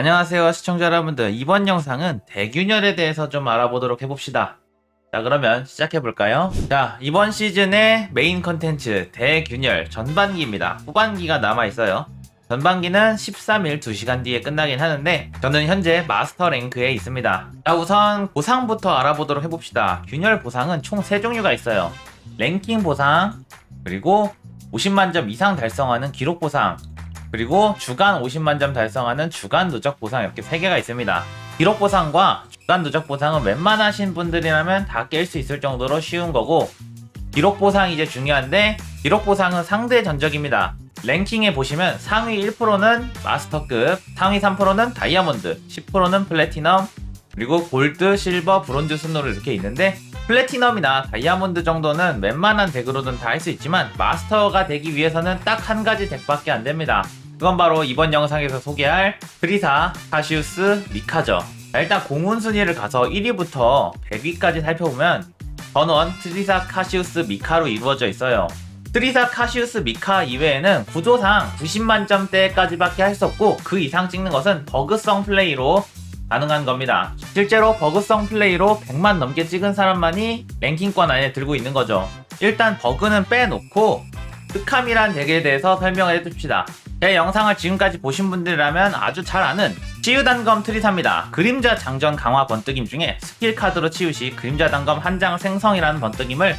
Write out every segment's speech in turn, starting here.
안녕하세요 시청자 여러분들. 이번 영상은 대균열에 대해서 좀 알아보도록 해봅시다. 자 그러면 시작해볼까요? 자 이번 시즌의 메인 컨텐츠 대균열 전반기입니다. 후반기가 남아있어요. 전반기는 13일 2시간 뒤에 끝나긴 하는데 저는 현재 마스터 랭크에 있습니다. 자 우선 보상부터 알아보도록 해봅시다. 균열 보상은 총 3종류가 있어요. 랭킹 보상 그리고 50만 점 이상 달성하는 기록 보상 그리고 주간 50만 점 달성하는 주간 누적 보상 이렇게 3개가 있습니다. 기록 보상과 주간 누적 보상은 웬만하신 분들이라면 다 깰 수 있을 정도로 쉬운 거고 기록 보상이 이제 중요한데 기록 보상은 상대 전적입니다. 랭킹에 보시면 상위 1%는 마스터급, 상위 3%는 다이아몬드, 10%는 플래티넘, 그리고 골드, 실버, 브론즈 순으로 이렇게 있는데 플래티넘이나 다이아몬드 정도는 웬만한 덱으로는 다할 수 있지만 마스터가 되기 위해서는 딱 한 가지 덱밖에 안 됩니다. 그건 바로 이번 영상에서 소개할 프리사, 카시우스, 미카죠. 자, 일단 공운 순위를 가서 1위부터 100위까지 살펴보면 전원, 트리사, 카시우스, 미카로 이루어져 있어요. 트리사, 카시우스, 미카 이외에는 구조상 90만 점대까지밖에 할 수 없고 그 이상 찍는 것은 버그성 플레이로 가능한 겁니다. 실제로 버그성 플레이로 100만 넘게 찍은 사람만이 랭킹권 안에 들고 있는 거죠. 일단 버그는 빼놓고 흑함이란 덱에 대해서 설명을 해둡시다. 제 영상을 지금까지 보신 분들이라면 아주 잘 아는 치유단검 트리사입니다. 그림자 장전 강화 번뜩임 중에 스킬 카드로 치유시 그림자 단검 한 장 생성이라는 번뜩임을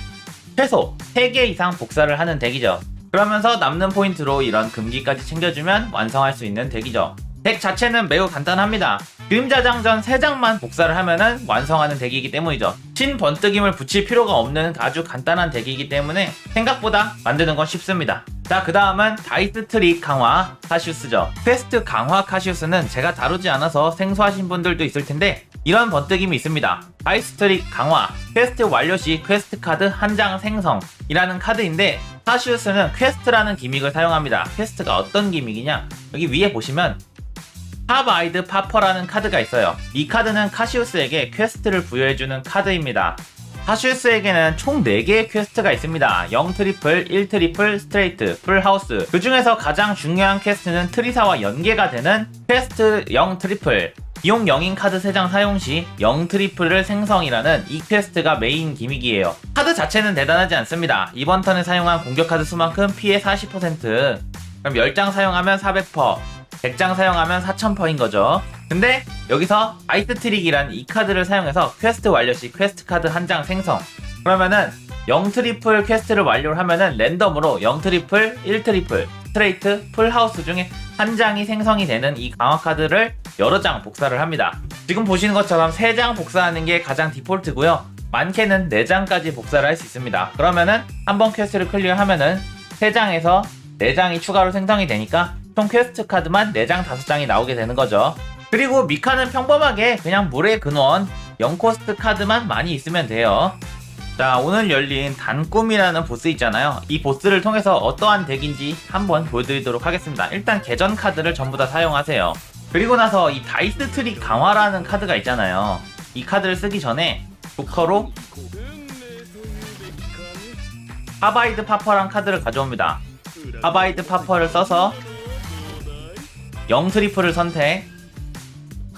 최소 3개 이상 복사를 하는 덱이죠. 그러면서 남는 포인트로 이런 금기까지 챙겨주면 완성할 수 있는 덱이죠. 덱 자체는 매우 간단합니다. 그림자 장전 3장만 복사를 하면은 완성하는 덱이기 때문이죠. 신 번뜩임을 붙일 필요가 없는 아주 간단한 덱이기 때문에 생각보다 만드는 건 쉽습니다. 자, 그 다음은 다이스 트릭 강화 카시우스죠. 퀘스트 강화 카시우스는 제가 다루지 않아서 생소하신 분들도 있을 텐데 이런 번뜩임이 있습니다. 다이스 트릭 강화 퀘스트 완료 시 퀘스트 카드 한 장 생성이라는 카드인데 카시우스는 퀘스트라는 기믹을 사용합니다. 퀘스트가 어떤 기믹이냐? 여기 위에 보시면 팝아이드 파퍼라는 카드가 있어요. 이 카드는 카시우스에게 퀘스트를 부여해주는 카드입니다. 카시우스에게는 총 4개의 퀘스트가 있습니다. 0 트리플, 1 트리플, 스트레이트, 풀 하우스. 그 중에서 가장 중요한 퀘스트는 트리사와 연계가 되는 퀘스트 0 트리플. 비용 0인 카드 3장 사용 시 0 트리플을 생성이라는 이 퀘스트가 메인 기믹이에요. 카드 자체는 대단하지 않습니다. 이번 턴에 사용한 공격 카드 수만큼 피해 40%. 그럼 10장 사용하면 400%. 100장 사용하면 4000퍼인 거죠. 근데 여기서 아이트 트릭이란 이 카드를 사용해서 퀘스트 완료 시 퀘스트 카드 한 장 생성. 그러면은 0 트리플 퀘스트를 완료를 하면은 랜덤으로 0 트리플, 1 트리플, 스트레이트, 풀 하우스 중에 한 장이 생성이 되는 이 강화 카드를 여러 장 복사를 합니다. 지금 보시는 것처럼 3장 복사하는 게 가장 디폴트고요. 많게는 4장까지 복사를 할 수 있습니다. 그러면은 한 번 퀘스트를 클리어하면은 3장에서 4장이 추가로 생성이 되니까 총 퀘스트 카드만 4장 5장이 나오게 되는 거죠. 그리고 미카는 평범하게 그냥 물의 근원 0코스트 카드만 많이 있으면 돼요. 자 오늘 열린 단꿈이라는 보스 있잖아요. 이 보스를 통해서 어떠한 덱인지 한번 보여드리도록 하겠습니다. 일단 계전 카드를 전부 다 사용하세요. 그리고 나서 이 다이스 트릭 강화라는 카드가 있잖아요. 이 카드를 쓰기 전에 조커로 하바이드 파퍼란 카드를 가져옵니다. 하바이드 파퍼를 써서 0 트리플을 선택.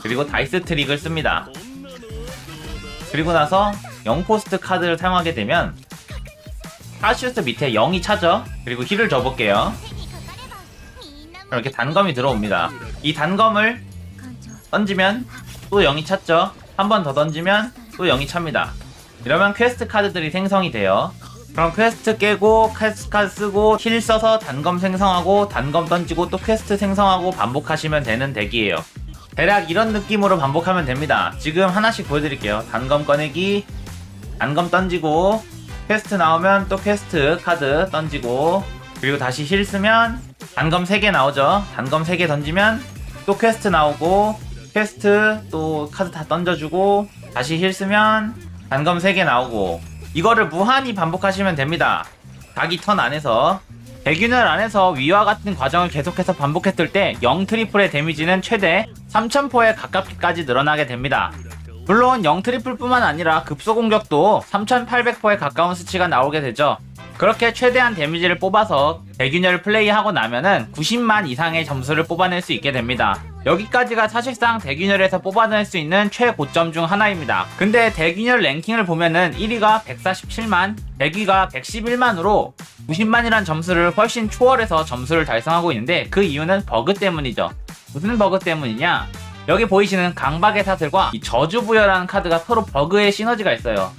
그리고 다이스 트릭을 씁니다. 그리고 나서 0코스트 카드를 사용하게 되면 카시우스 밑에 0이 차죠? 그리고 힐을 줘볼게요. 이렇게 단검이 들어옵니다. 이 단검을 던지면 또 0이 찼죠? 한 번 더 던지면 또 0이 찹니다. 이러면 퀘스트 카드들이 생성이 돼요 그럼 퀘스트 깨고 퀘스트 카드 쓰고 힐 써서 단검 생성하고 단검 던지고 또 퀘스트 생성하고 반복하시면 되는 덱이에요. 대략 이런 느낌으로 반복하면 됩니다. 지금 하나씩 보여드릴게요. 단검 꺼내기 단검 던지고 퀘스트 나오면 또 퀘스트 카드 던지고 그리고 다시 힐 쓰면 단검 3개 나오죠. 단검 3개 던지면 또 퀘스트 나오고 퀘스트 또 카드 다 던져주고 다시 힐 쓰면 단검 3개 나오고 이거를 무한히 반복하시면 됩니다. 자기 턴 안에서 대균열 안에서 위와 같은 과정을 계속해서 반복했을 때 0 트리플의 데미지는 최대 3000포에 가깝게까지 늘어나게 됩니다. 물론 0 트리플 뿐만 아니라 급소 공격도 3800포에 가까운 수치가 나오게 되죠. 그렇게 최대한 데미지를 뽑아서 대균열을 플레이하고 나면은 90만 이상의 점수를 뽑아낼 수 있게 됩니다. 여기까지가 사실상 대균열에서 뽑아낼 수 있는 최고점 중 하나입니다. 근데 대균열 랭킹을 보면은 1위가 147만, 100위가 111만으로 90만이란 점수를 훨씬 초월해서 점수를 달성하고 있는데 그 이유는 버그 때문이죠. 무슨 버그 때문이냐? 여기 보이시는 강박의 사슬과 이 저주부여라는 카드가 서로 버그의 시너지가 있어요.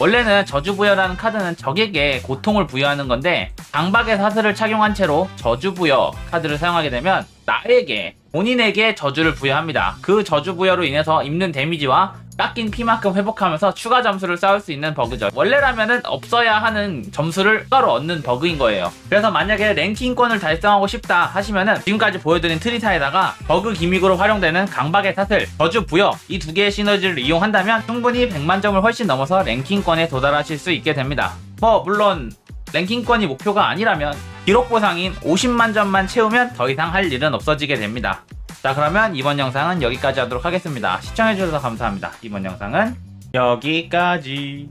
원래는 저주부여라는 카드는 적에게 고통을 부여하는 건데 강박의 사슬을 착용한 채로 저주부여 카드를 사용하게 되면 나에게 본인에게 저주를 부여합니다. 그 저주 부여로 인해서 입는 데미지와 깎인 피만큼 회복하면서 추가 점수를 쌓을 수 있는 버그죠. 원래라면은 없어야 하는 점수를 추가로 얻는 버그인 거예요. 그래서 만약에 랭킹권을 달성하고 싶다 하시면은 지금까지 보여드린 트리타에다가 버그 기믹으로 활용되는 강박의 사슬, 저주 부여 이 두 개의 시너지를 이용한다면 충분히 100만 점을 훨씬 넘어서 랭킹권에 도달하실 수 있게 됩니다. 뭐 물론 랭킹권이 목표가 아니라면 기록 보상인 50만 점만 채우면 더 이상 할 일은 없어지게 됩니다. 자 그러면 이번 영상은 여기까지 하도록 하겠습니다. 시청해주셔서 감사합니다. 이번 영상은 여기까지